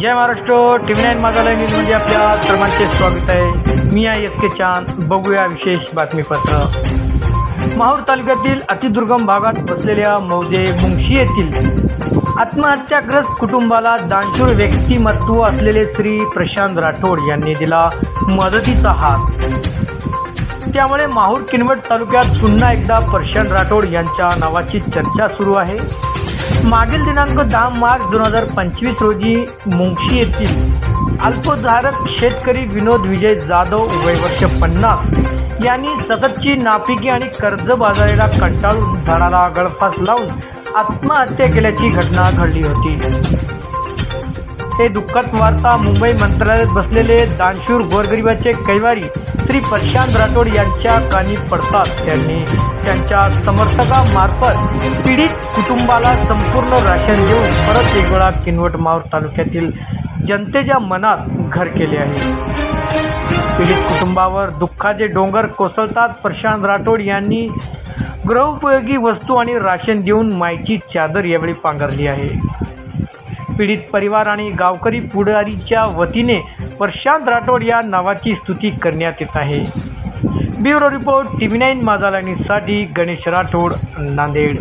जय Maharashtra TV nine मागालय news म्हणजे आपल्या सर्वांचे स्वागत आहे. मी आहे एस के चांद. बघूया विशेष बातमीपत्र. माहूर तालुक्यातील अतिदुर्गम भागात बसलेल्या मौजे मुंगशी येथील आत्महत्याग्रस्त कुटुंबाला दानशूर व्यक्तिमत्व असलेले श्री प्रशांत राठोड यांनी दिला मदतीचा हात. त्यामुळे माहूर किनवट तालुक्यात पुन्हा एकदा प्रशांत राठोड यांच्या नावाची चर्चा सुरू आहे. मागील दिनांक दहा मार्च दोन हजार पंचवीस रोजी मुंगशी येथील अल्पधारक शेतकरी विनोद विजय जाधव वयवर्ष पन्नास यांनी सततची नापिकी आणि कर्जबाजारीला कंटाळून झाडाला गळफास लावून आत्महत्या केल्याची घटना घडली होती. ते दुःखद वार्ता मुंबई मंत्रालयात बसलेले दानशूर गोरगरिबाचे कैवारी श्री प्रशांत राठोड यांच्या कानी पडतात. त्यांनी त्यांच्या समर्थकामार्फत पीडित कुटुंबाला संपूर्ण राशन देऊन परत एक किनवट मावर तालुक्यातील जनतेच्या मनात घर केले आहे. पीडित कुटुंबावर दुःखाचे डोंगर कोसळतात. प्रशांत राठोड यांनी गृहोपयोगी वस्तू आणि राशन देऊन मायची चादर यावेळी पांघरली आहे. पीडित परिवार आणि गावकरी पुढारीच्या वतीने प्रशांत राठोड या नावाची स्तुती करण्यात येत आहे. ब्युरो रिपोर्ट टीव्ही नाईन माझा साठी गणेश राठोड नांदेड.